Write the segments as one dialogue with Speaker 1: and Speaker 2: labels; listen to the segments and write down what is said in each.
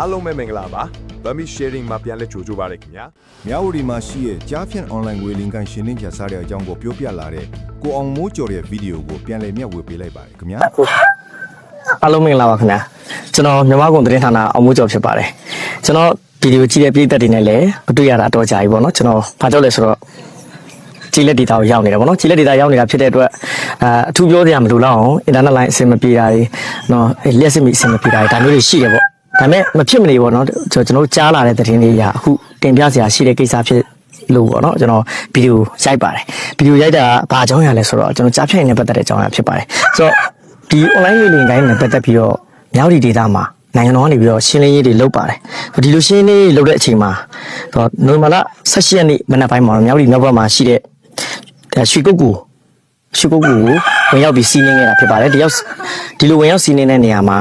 Speaker 1: အားလုံးပဲမင်္ဂလာပါဗမီ sharing မှာပြန်လဲကြိုကြပါရခင်ဗျာ
Speaker 2: မြဝတီမှာရှိတဲ့ကြားဖြန့် online ငွေလင်ကန်ရှင်းလင်းပြစားတဲ့အကြောင်းကိုပြောပြလာတဲ့ကိုအောင်မိုးကျော်ရဲ့ဗီဒီယိုကိုပြန်လည်မျှဝေပေးလိုက်ပါတယ်ခင်ဗျာ
Speaker 3: အားလုံးမင်္ဂလာပါခင်ဗျာကျွန်တော်မြန်မာကုန်သတင်းဌာနအောင်မိုးကျော်ဖြစ်ပါတယ်ကျွန်တော်ဗီဒီယိုကြည့်တဲ့ပြည်သက်တွေနဲ့လည်းမတွေ့ရတာတော့ကြာပြီပေါ့နော်ကျွန်တော်ဘာကြောက်လဲဆိုတော့ကြည်လက်ဒေတာကိုရောက်နေတယ်ပေါ့နော်ကြည်လက်ဒေတာရောက်နေတာဖြစ်တဲ့အတွက်အာအထူးပြောစရာမလိုတော့အောင်အင်တာနက်လိုင်းအဆင်မပြေတာတွေနော်အဲ့လျှက်စစ်မိအဆင်မပြေတာတွေဒါမျိုးတွေရှိတယ်ပေါ့ ဒါပေမဲ့မဖြစ်မနေပေါ့နော်ကျွန်တော်တို့ကြားလာတဲ့သတင်းတွေအရအခုတင်ပြစရာရှိတဲ့ကိစ္စဖြစ်လို့ပေါ့နော်ကျွန်တော်ဗီဒီယိုရိုက်ပါတယ်ဗီဒီယိုရိုက်တာကဘာအကြောင်းအရာလဲဆိုတော့ကျွန်တော်ကြားဖြတ်ရင်နဲ့ပတ်သက်တဲ့အကြောင်းအရာဖြစ်ပါတယ်ဆိုတော့ဒီ online ငွေလင်ကိုင်းနဲ့ပတ်သက်ပြီးတော့မြောက်ဒီဒေတာမှာနိုင်ငံတော်ကနေပြီးတော့ရှင်းလင်းရေးတွေလုပ်ပါတယ်ဒီလိုရှင်းလင်းရေးလုပ်တဲ့အချိန်မှာတော့နိုဝင်ဘာလ16ရက်နေ့မနက်ပိုင်းမှာတော့မြောက်ဒီမြောက်ဘက်မှာရှိတဲ့အဲရွှေကုတ်ကူ ရွှေကုတ်ကူကိုဝင်ရောက်ပြီးစီးနှင်းခဲ့တာဖြစ်ပါတယ်ဒီရောက်ဒီလိုဝင်ရောက်စီးနှင်းတဲ့နေရာမှာ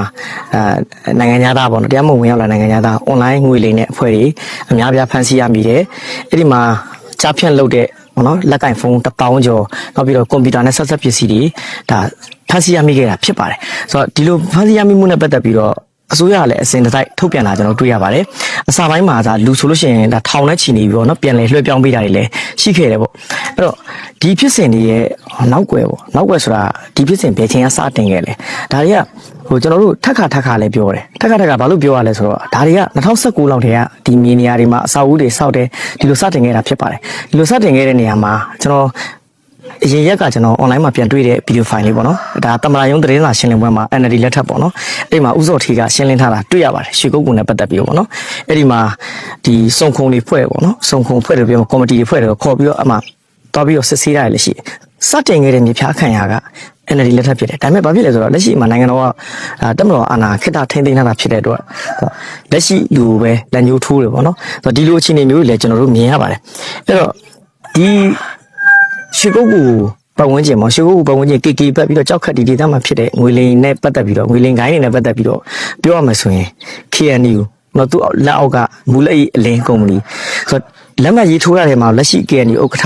Speaker 3: အဲနိုင်ငံသားပေါ့နော်တရားမဝင်ဝင်ရောက်လာနိုင်ငံသား online ငွေလင်တဲ့အဖွဲ့တွေအများပြားဖန်ဆီးရမိတယ်အဲ့ဒီမှာကြားဖြန့်လုပ်တဲ့ပေါ့နော်လက်ကင်ဖုန်းတစ်ပေါင်းကျော်နောက်ပြီးတော့ကွန်ပျူတာနဲ့ဆက်ဆက်ပစ္စည်းတွေဒါဖန်ဆီးရမိခဲ့တာဖြစ်ပါတယ်ဆိုတော့ဒီလိုဖန်ဆီးရမိမှုနဲ့ပတ်သက်ပြီးတော့ အစိုးရကလည်းအစဉ်တစ်စိုက်ထုတ်ပြန်လာကျွန်တော်တွေ့ရပါတယ်အစာပိုင်းမှာဒါလူဆိုလို့ရှိရင်ဒါထောင်နဲ့ချီနေပြီပေါ့နော်ပြန်လည်လွှဲပြောင်းပေးတာတွေလည်းရှိခဲ့တယ်ပေါ့အဲ့တော့ဒီဖြစ်စဉ်တွေရဲ့နောက်ွယ်ပေါ့နောက်ွယ်ဆိုတာဒီဖြစ်စဉ်ဘယ်ချိန်ကစတင်ခဲ့လဲဒါတွေကဟိုကျွန်တော်တို့ထက်ခါထက်ခါလည်းပြောတယ်ထက်ခါထက်ခါဘာလို့ပြောရလဲဆိုတော့ဒါတွေက2019လောက်တည်းကဒီမြေနေရာတွေမှာအစာအုပ်တွေစောက်တယ်ဒီလိုစတင်ခဲ့တာဖြစ်ပါတယ်ဒီလိုစတင်ခဲ့တဲ့နေရာမှာကျွန်တော် အရင်ရက်ကကျွန်တော် online မှာပြန်တွေ့တဲ့ video file လေးပေါ့နော်ဒါတမလာယုံသတင်းစာရှင်းလင်းပွဲမှာ NLD လက်ထပ်ပေါ့နော်အဲ့ဒီမှာဥစောထီကရှင်းလင်းထားတာတွေ့ရပါတယ်ရွှေကုတ်ကုန်းနဲ့ပတ်သက်ပြီးတော့ပေါ့နော်အဲ့ဒီမှာဒီစုံခုံတွေဖွဲ့ပေါ့နော်စုံခုံဖွဲ့တယ်ပြောကော်မတီတွေဖွဲ့တယ်ခေါ်ပြီးတော့အမှတွားပြီးတော့စစ်ဆေးရတယ်လည်းရှိတယ်စတင်ခဲ့တဲ့မြေဖြားခံရက NLD လက်ထပ်ဖြစ်တယ်ဒါပေမဲ့ဘာဖြစ်လဲဆိုတော့လက်ရှိမှာနိုင်ငံတော်ကအာတက်မတော်အာဏာခိတ္တထိန်းသိမ်းထားတာဖြစ်တဲ့အတွက်လက်ရှိလူကိုပဲလက်ညှိုးထိုးတယ်ပေါ့နော်ဆိုတော့ဒီလိုအခြေအနေမျိုးတွေလည်းကျွန်တော်တို့မြင်ရပါတယ်အဲ့တော့ဒီ ရွှေကုတ်ကူပတ်ဝန်းကျင်မှာရွှေကုတ်ကူပတ်ဝန်းကျင်ကေကေပတ်ပြီးတော့ကြောက်ခတ်ဒီဒေသမှာဖြစ်တဲ့ငွေလိန်နဲ့ပတ်သက်ပြီးတော့ငွေလိန်ဂိုင်းတွေနဲ့ပတ်သက်ပြီးတော့ပြောရမယ်ဆိုရင် KNU နော်သူလက်အောက်ကမူလက်ဤအလင်းကုမ္ပဏီဆိုတော့လက်မှတ်ရေးထိုးရတဲ့မှာလက်ရှိ KNU ဥက္ကဋ္ဌ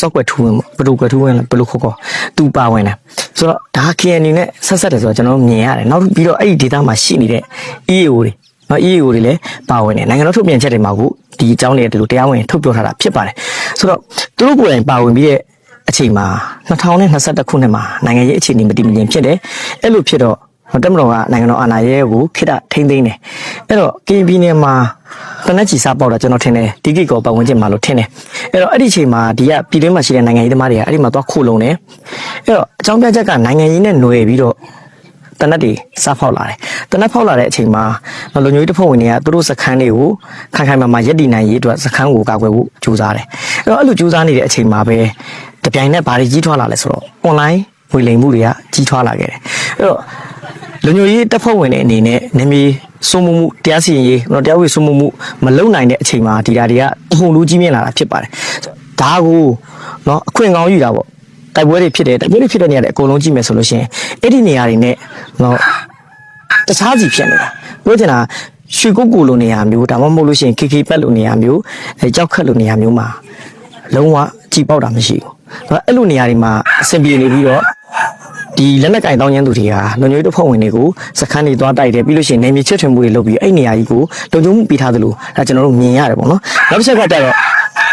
Speaker 3: software ထူဝင်ဘယ်လိုကွယ်ထူဝင်လဲဘယ်လိုခေါ်ခေါ်သူပါဝင်တယ်ဆိုတော့ဒါ KNU နဲ့ဆက်ဆက်တယ်ဆိုတော့ကျွန်တော်တို့မြင်ရတယ်နောက်ပြီးတော့အဲ့ဒီဒေသမှာရှိနေတဲ့ EAO တွေနော် EAO တွေလည်းပါဝင်တယ်နိုင်ငံတော်ထုတ်ပြန်ချက်တွေမှာကိုဒီအကြောင်းတွေကဒီလိုတရားဝင်ထုတ်ပြောထားတာဖြစ်ပါတယ်ဆိုတော့သူတို့ကိုယ်တိုင်ပါဝင်ပြီးတဲ့ အချိန်မှာ2021ခုနှစ်မှာနိုင်ငံရေးအခြေအနေမတည်မငြိမ်ဖြစ်တယ်အဲ့လိုဖြစ်တော့တက်မတော်ကနိုင်ငံတော်အာဏာရဲကိုခိတထိမ့်သိမ်းတယ်အဲ့တော့ KB နယ်မှာတနက်ချီစားပေါက်တာကျွန်တော်ထင်တယ်ဒီကိကောပတ်ဝန်းကျင်မှာလို့ထင်တယ်အဲ့တော့အဲ့ဒီအချိန်မှာဒီကပြည်တွင်းမှာရှိတဲ့နိုင်ငံရေးသမားတွေကအဲ့ဒီမှာသွားခိုးလုံတယ်အဲ့တော့အကြောင်းပြချက်ကနိုင်ငံရေးနဲ့ຫນွယ်ပြီးတော့တနက်တွေစားဖောက်လာတယ်တနက်ဖောက်လာတဲ့အချိန်မှာလူမျိုးရေးတပ်ဖွဲ့ဝင်တွေကသူတို့စခန်းတွေကိုခိုင်ခိုင်မာမာရက်တည်နိုင်ရေးအတွက်စခန်းကိုကာကွယ်ဖို့ကြိုးစားတယ်အဲ့တော့အဲ့လိုကြိုးစားနေတဲ့အချိန်မှာပဲတပြိုင်နက်ဘာတွေကြီးထွားလာလဲဆိုတော့ online ဝေလိမ်မှုတွေကကြီးထွားလာခဲ့တယ်အဲ့တော့လူမျိုးရေးတပ်ဖွဲ့ဝင်တွေအနေနဲ့နေမီစုံမှုမှုတရားစီရင်ရေးတော့တရားဝေစုံမှုမှုမလုံနိုင်တဲ့အချိန်မှာဒီဓာတ်တွေကအဟုန်လူကြီးမြင့်လာတာဖြစ်ပါတယ်ဒါကိုเนาะအခွင့်ကောင်းယူတာပေါ့ တိုက်ပွဲတွေဖြစ်တယ်တိုက်ပွဲတွေဖြစ်တဲ့နေရာတွေအကုန်လုံးကြည့်မယ်ဆိုလို့ရှိရင်အဲ့ဒီနေရာတွေနဲ့တော့တခြားစီဖြစ်နေတာပြောချင်တာရွှေကုတ်ကူလိုနေရာမျိုးဒါမှမဟုတ်လို့ရှိရင် KK ပက်လိုနေရာမျိုးအဲကြောက်ခတ်လိုနေရာမျိုးမှာလုံးဝကြည်ပေါက်တာမရှိဘူး ဒါအဲ့လိုနေရာတွေမှာအဆင်ပြေနေပြီးတော့ဒီလက်နက်ကင်တောင်းကျမ်းသူတွေကလုံခြုံရေးတပ်ဖွဲ့ဝင်တွေကိုစခန်းတွေသွားတိုက်တယ်ပြီးလို့ရှိရင်နေမြေချစ်ထွင်မှုတွေလုပ်ပြီးအဲ့နေရာကြီးကိုလုံခြုံမှုပေးထားသလိုဒါကျွန်တော်တို့မြင်ရတယ်ပေါ့နော်နောက်တစ်ချက်ကကြတော့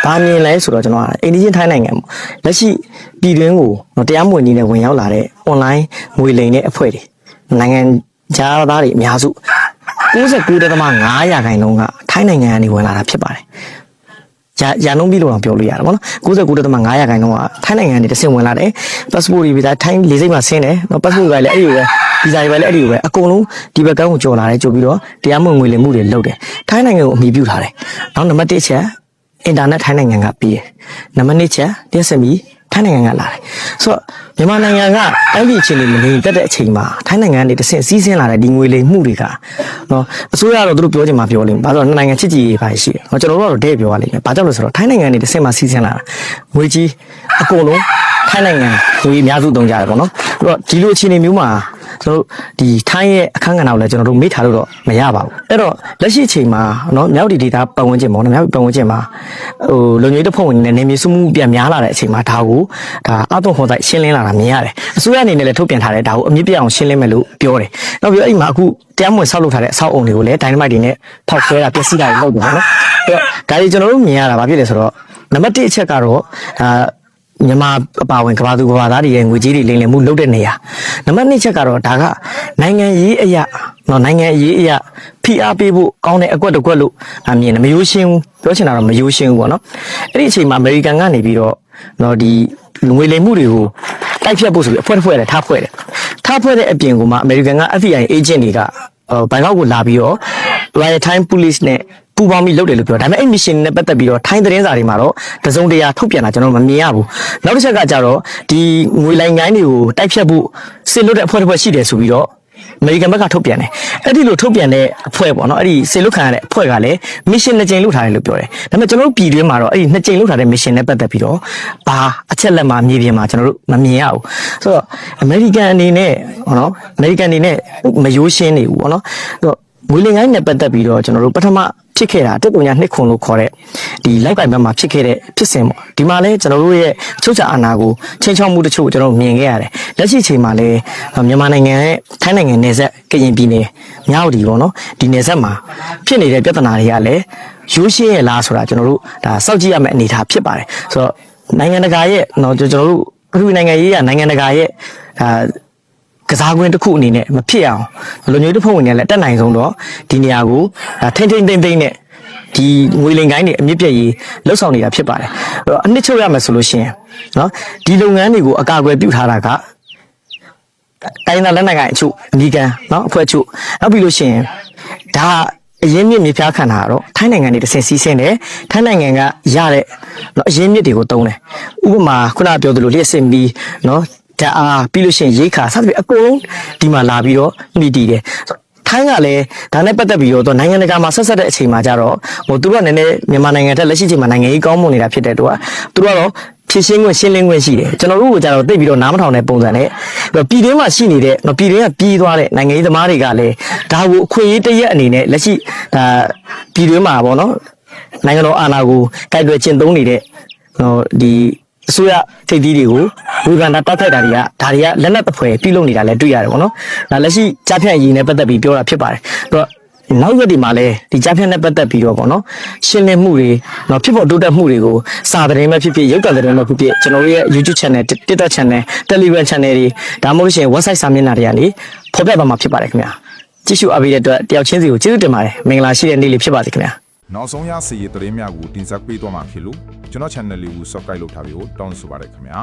Speaker 3: ဘာမြင်လဲဆိုတော့ကျွန်တော်ကအိန္ဒိယထိုင်းနိုင်ငံမှာလက်ရှိပြည်တွင်းကိုတော့တရားမဝင်နည်းနဲ့ဝင်ရောက်လာတဲ့ online ငွေလိမ်တဲ့အဖွဲ့တွေနိုင်ငံခြားသားတွေအများစု99.5ရာခိုင်နှုန်းကထိုင်းနိုင်ငံကနေဝင်လာတာဖြစ်ပါတယ်။ ရာရာနှုန်းပြီးလို့တော့ပြောလို့ရတယ်ဗောနော်99.5ရာခိုင်နှုန်းကထိုင်းနိုင်ငံကနေတဆင့်ဝင်လာတယ်။ passport တွေပြီးသားထိုင်းလေဆိပ်မှာဆင်းတယ်။နော် passport တွေလည်းအဲ့ဒီလိုပဲဗီဇာတွေပဲလည်းအဲ့ဒီလိုပဲအကုန်လုံးဒီဘက်ကန်းကိုကြော်လာတယ်ကြိုပြီးတော့တရားမဝင်ငွေလိမ်မှုတွေလုပ်တယ်။ထိုင်းနိုင်ငံကိုအမိပြုထားတယ်။နောက်နံပါတ်1ချက်အင်တာနက်ထိုင်းနိုင်ငံကပြီးတယ်။နံပါတ်2ချက်တက်စမီ ထိုင်းနိုင်ငံကလာတယ်။ဆိုတော့မြန်မာနိုင်ငံကအဲ့ဒီအခြေအနေမငြိမ်သက်တဲ့အချိန်မှာထိုင်းနိုင်ငံကနေတဆင့်စီးဆင်းလာတဲ့ဒီငွေလိမ်မှုတွေကနော်အစိုးရကတော့သူတို့ပြောချင်မှပြောလိမ့်မယ်။ဘာလို့လဲနိုင်ငံချစ်ကြည်ရေးပါရှိတယ်။နော်ကျွန်တော်တို့ကတော့တဲ့ပြောရလိမ့်မယ်။ဘာကြောင့်လဲဆိုတော့ထိုင်းနိုင်ငံကနေတဆင့်မှစီးဆင်းလာတာငွေကြီးအကုန်လုံးထိုင်းနိုင်ငံလူကြီးအများစုတုံးကြတယ်ပေါ့နော်။အဲ့တော့ဒီလိုအခြေအနေမျိုးမှာကျွန် တို့ဒီထိုင်းရဲ့အခန်းကဏ္ဍကိုလည်းကျွန်တော်တို့မေ့ထားလို့တော့မရပါဘူးအဲ့တော့လက်ရှိအချိန်မှာနော်မြောက်ဒီဒေတာပတ်ဝန်းကျင်ပေါ့နော်မြောက်ပတ်ဝန်းကျင်မှာဟိုလုံခြုံရေးတပ်ဖွဲ့ဝင်တွေနဲ့နေမျိုးစုမှုပြန်များလာတဲ့အချိန်မှာဒါကိုဒါအသွင်ဟောတိုက်ရှင်းလင်းလာတာမြင်ရတယ်အစိုးရအနေနဲ့လည်းထုတ်ပြန်ထားတယ်ဒါကိုအမြင့်ပြအောင်ရှင်းလင်းမယ်လို့ပြောတယ်နောက်ပြီးအဲ့ဒီမှာအခုတရားမဝင်ဆောက်လုပ်ထားတဲ့အဆောက်အုံတွေကိုလည်း dynamite တွေနဲ့ဖောက်ဆွဲတာပျက်စီးတာတွေလုပ်တယ်ပေါ့နော်အဲ့တော့ဒါကြီးကျွန်တော်တို့မြင်ရတာဘာဖြစ်လဲဆိုတော့နံပါတ်1အချက်ကတော့အာ မြန်မာအပါဝင်ကဘာသူကဘာသားတွေရဲ့ငွေကြေးတွေလိမ်လည်မှုလုပ်တဲ့နေရာနံပါတ်2ချက်ကတော့ဒါကနိုင်ငံရေးအရာနော်နိုင်ငံရေးအရာဖိအားပေးဖို့ကောင်းတဲ့အကွက်တစ်ကွက်လို့အမြင်တယ်မယိုးရှင်းဘူးပြောချင်တာတော့မယိုးရှင်းဘူးပေါ့နော်အဲ့ဒီအချိန်မှာအမေရိကန်ကနေပြီးတော့နော်ဒီငွေလိမ်မှုတွေကိုတိုက်ဖြတ်ဖို့ဆိုပြီးအဖွဲ့တစ်ဖွဲ့နဲ့ထားဖွဲ့တယ်ထားဖွဲ့တဲ့အပြင်ကမှအမေရိကန်က FBI agent တွေကဟိုဘန်ကောက်ကိုလာပြီးတော့ Royal Thai Police နဲ့ ပူပေါင်းပြီးလုပ်တယ်လို့ပြောဒါပေမဲ့အဲ့ mission နဲ့ပတ်သက်ပြီးတော့ထိုင်းသတင်းစာတွေမှာတော့တစုံတရာထုတ်ပြန်တာကျွန်တော်မမြင်ရဘူးနောက်တစ်ချက်ကကြတော့ဒီငွေလိုင်ငိုင်းတွေကိုတိုက်ဖြတ်ဖို့စစ်လွတ်တဲ့အဖွဲ့တစ်ဖွဲ့ရှိတယ်ဆိုပြီးတော့အမေရိကန်ဘက်ကထုတ်ပြန်တယ်အဲ့ဒီလိုထုတ်ပြန်တဲ့အဖွဲ့ပေါ့နော်အဲ့ဒီစစ်လွတ်ခံရတဲ့အဖွဲ့ကလည်း mission နှစ်ကြိမ်လုပ်ထားတယ်လို့ပြောတယ်ဒါပေမဲ့ကျွန်တော်တို့ပြည်တွင်းမှာတော့အဲ့ဒီနှစ်ကြိမ်လုပ်ထားတဲ့ mission နဲ့ပတ်သက်ပြီးတော့ဘာအချက်လက်မှမြေပြင်မှာကျွန်တော်တို့မမြင်ရဘူးဆိုတော့အမေရိကန်အနေနဲ့ဟောနော်အမေရိကန်အနေနဲ့မယိုးရှင်းနေဘူးပေါ့နော်ဆိုတော့ငွေလင်ငိုင်းနဲ့ပတ်သက်ပြီးတော့ကျွန်တော်တို့ပထမ ဖြစ်ခဲ့တာတက်ပုံညာနှစ်ခွန်လို့ခေါ်တဲ့ဒီလိုက်ပိုင်ဘက်မှာဖြစ်ခဲ့တဲ့ဖြစ်စဉ်ပေါ့ဒီမှာလဲကျွန်တော်တို့ရဲ့ချုပ်ချအာဏာကိုချင်းချောက်မှုတချို့ကျွန်တော်တို့မြင်ခဲ့ရတယ်လက်ရှိချိန်မှာလဲမြန်မာနိုင်ငံရဲ့ထိုင်းနိုင်ငံနယ်စပ်ကရင်ပြည်နယ်မြောက်ဒီပေါ့နော်ဒီနယ်စပ်မှာဖြစ်နေတဲ့ပြဿနာတွေကလည်းရိုးရှင်းရဲ့လားဆိုတာကျွန်တော်တို့ဒါစောင့်ကြည့်ရမယ့်အနေအထားဖြစ်ပါတယ်ဆိုတော့နိုင်ငံတကာရဲ့တော့ကျွန်တော်တို့အခုနိုင်ငံရေးကနိုင်ငံတကာရဲ့ဒါ ကစားကွင်းတစ်ခုအနေနဲ့မဖြစ်အောင်လူမျိုးတစ်ဖုံဝင်နေလည်းတက်နိုင်ဆုံးတော့ဒီနေရာကိုဒါထိမ့်ထိမ့်သိမ့်သိမ့်နဲ့ဒီငွေလင်ကိုင်းတွေအမြင့်ပြည့်ရေးလှုပ်ဆောင်နေတာဖြစ်ပါတယ်အဲ့တော့အနှစ်ချုပ်ရမယ်ဆိုလို့ရှိရင်နော်ဒီလုပ်ငန်းတွေကိုအကာအကွယ်ပြုထားတာကတိုင်းသားလက်နက်ကိုင်အချို့အမိကန်နော်အဖွဲ့အချို့နောက်ပြီးလို့ရှိရင်ဒါအရင်မြင့်မြေဖျားခံတာကတော့ထိုင်းနိုင်ငံတွေတစ်ဆင့်စီးဆင်းတယ်ထိုင်းနိုင်ငံကရတဲ့နော်အရင်မြင့်တွေကိုတုံးတယ်ဥပမာခုနကပြောသလိုလျှက်စင်ပြီးနော် ဓာတ်အားပြီးလို့ရှိရင်ရိတ်ခါစသဖြင့်အကုန်လုံးဒီမှာလာပြီးတော့မိတည်တယ်ထိုင်းကလည်းဒါနဲ့ပတ်သက်ပြီးတော့နိုင်ငံတကာမှာဆက်ဆက်တဲ့အချိန်မှာကြတော့ဟိုသူတို့ကလည်းနည်းနည်းမြန်မာနိုင်ငံထက်လက်ရှိချိန်မှာနိုင်ငံရေးကောင်းမွန်နေတာဖြစ်တဲ့တော့သူတို့ကတော့ဖြစ်ရှင်းခွင့်ရှင်းလင်းခွင့်ရှိတယ်ကျွန်တော်တို့ကကြတော့သိပြီးတော့နားမထောင်တဲ့ပုံစံနဲ့ပြည်တွင်းမှာရှိနေတဲ့ပြည်တွင်းကပြီးသွားတဲ့နိုင်ငံရေးသမားတွေကလည်းဒါကိုအခွင့်အရေးတရက်အနေနဲ့လက်ရှိဒါပြည်တွင်းမှာပေါ့နော်နိုင်ငံတော်အာဏာကိုကိုက်တွယ်ကျင့်သုံးနေတဲ့ဟိုဒီ အစိုးရထိပ်သီးတွေကိုဝေဖန်တာတောက်ထိုက်တာတွေကဒါတွေကလက်နက်တပွဲပြုလုပ်နေတာလည်းတွေ့ရတယ်ပေါ့နော်။ဒါလက်ရှိကြားဖြန့်ရည်နဲ့ပတ်သက်ပြီးပြောတာဖြစ်ပါတယ်။အဲ့တော့နောက်ရက်ဒီမှာလည်းဒီကြားဖြန့်နဲ့ပတ်သက်ပြီးတော့ပေါ့နော်ရှင်းလင်းမှုတွေတော့ဖြစ်ပေါ်တိုးတက်မှုတွေကိုစာသတင်းပဲဖြစ်ဖြစ်ရုပ်သံသတင်းပဲဖြစ်ဖြစ်ကျွန်တော်တို့ရဲ့ YouTube channel TikTok channel Telegram channel တွေဒါမှမဟုတ်လို့ရှိရင် website စာမျက်နှာတွေကနေဖော်ပြသွားမှာဖြစ်ပါတယ်ခင်ဗျာကြည့်ရှုအားပေးတဲ့အတွက်တယောက်ချင်းစီကိုကျေးဇူးတင်ပါတယ်မင်္ဂလာရှိတဲ့နေ့လေးဖြစ်ပါစေခင်ဗျာ
Speaker 4: နောက်ဆုံးရစီရေးသတင်းများကိုတင်ဆက်ပေးသွားမှာဖြစ်လို့ကျွန်တော် channel လေးကို subscribe လုပ်ထားပြီးတော့တောင်းဆိုပါရခင်ဗျာ